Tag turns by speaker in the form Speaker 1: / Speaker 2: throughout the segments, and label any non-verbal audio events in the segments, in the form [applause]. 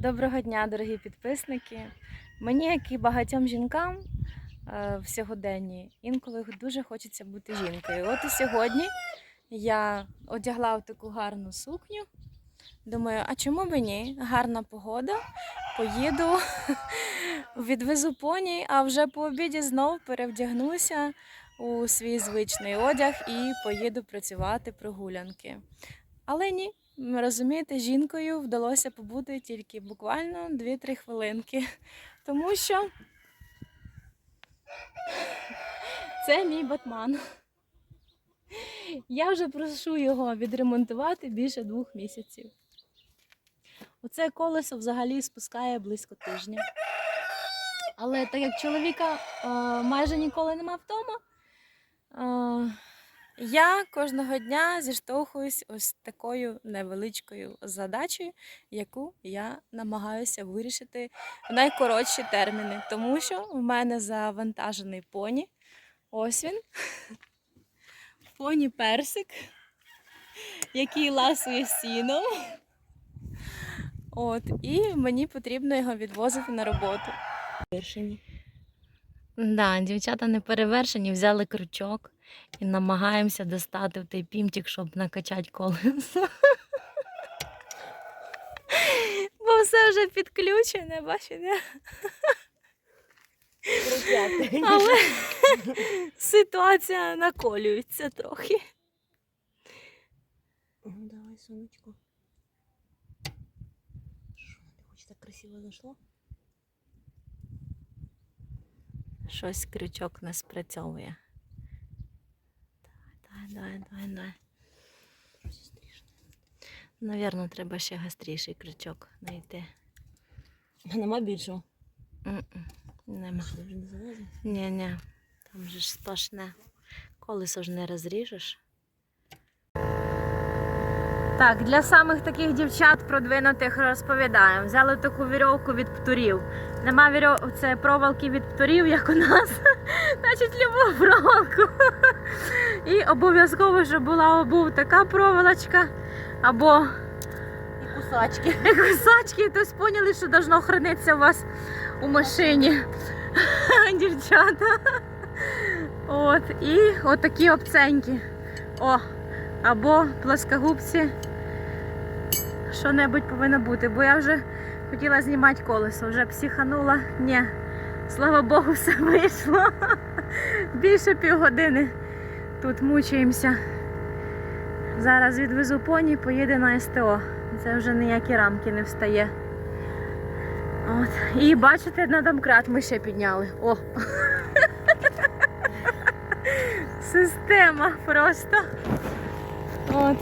Speaker 1: Доброго дня, дорогі підписники. Мені, як і багатьом жінкам е, в сьогоденні, інколи дуже хочеться бути жінкою. От і сьогодні я одягла таку гарну сукню. Думаю, а чому б ні? Гарна погода. Поїду, [laughs] відвезу поні, а вже по обіді знов перевдягнуся у свій звичний одяг і поїду працювати прогулянки. Але ні, розумієте, жінкою вдалося побути тільки буквально 2-3 хвилинки. [laughs] Тому що це мій батман. Я вже прошу його відремонтувати більше двох місяців. Оце колесо взагалі спускає близько тижня. Але так як чоловіка е, майже ніколи нема вдома, е, я кожного дня зіштовхуюсь ось такою невеличкою задачею, яку я намагаюся вирішити в найкоротші терміни, тому що в мене завантажений поні. Ось він. Поні персик, який ласує сіном. От, і мені потрібно його відвозити на роботу. Да, дівчата не перевершені, взяли крючок і намагаємося достати в той пімтик, щоб накачати колесо. Бо все вже підключене, бачите? Але ситуація наколюється трохи.
Speaker 2: Ну, давай, сонечко. Що, хочеш так красиво зайшло?
Speaker 1: Щось крючок не спрацьовує. Давай, давай, давай. Навірно, треба ще гостріший крючок знайти.
Speaker 2: А нема більшого?
Speaker 1: Нема. Ні, ні, там же ж сплошне. Колесо ж не розріжеш. Так, для самих таких дівчат продвинутих розповідаємо. Взяли таку вірьовку від птурів. Нема вірьов... це проволоки від птурів, як у нас. [laughs] Значить, любу проволоку. І обов'язково, щоб була був така проволочка, або
Speaker 2: І кусачки. [laughs]
Speaker 1: кусачки, тобто поняли, що должно хранитися у вас у машині. [laughs] Дівчата. От, і отакі обценьки. О, або плоскогубці. Що-небудь повинно бути, бо я вже хотіла знімати колесо, вже психанула. Ні, слава Богу, [laughs] все вийшло. Більше півгодини тут мучаємося. Зараз відвезу поні, поїде на СТО. Це вже ніякі рамки не встає. От. І бачите, на домкрат ми ще підняли. О! [laughs] Система просто. От.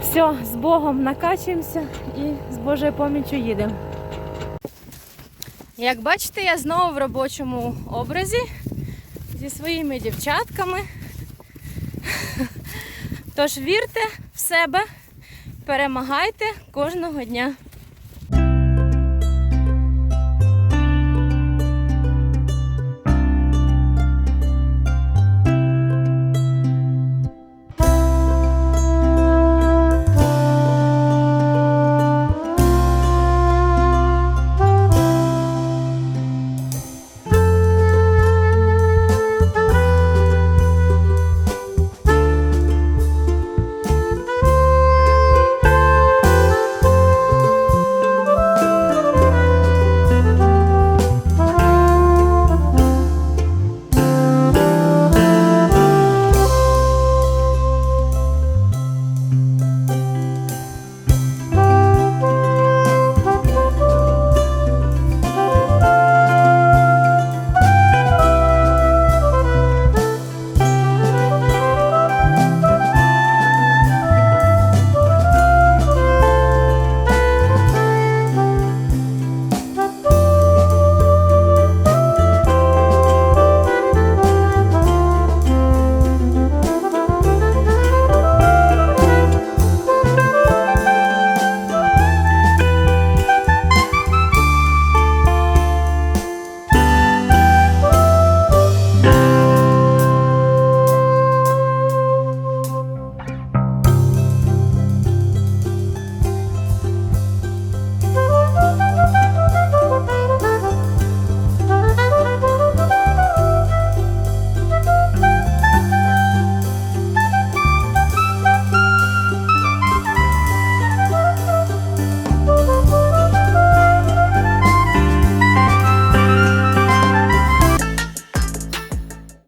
Speaker 1: Все, з Богом накачуємося і з Божою поміччю їдемо. Як бачите, я знову в робочому образі зі своїми дівчатками. Тож вірте в себе, перемагайте кожного дня.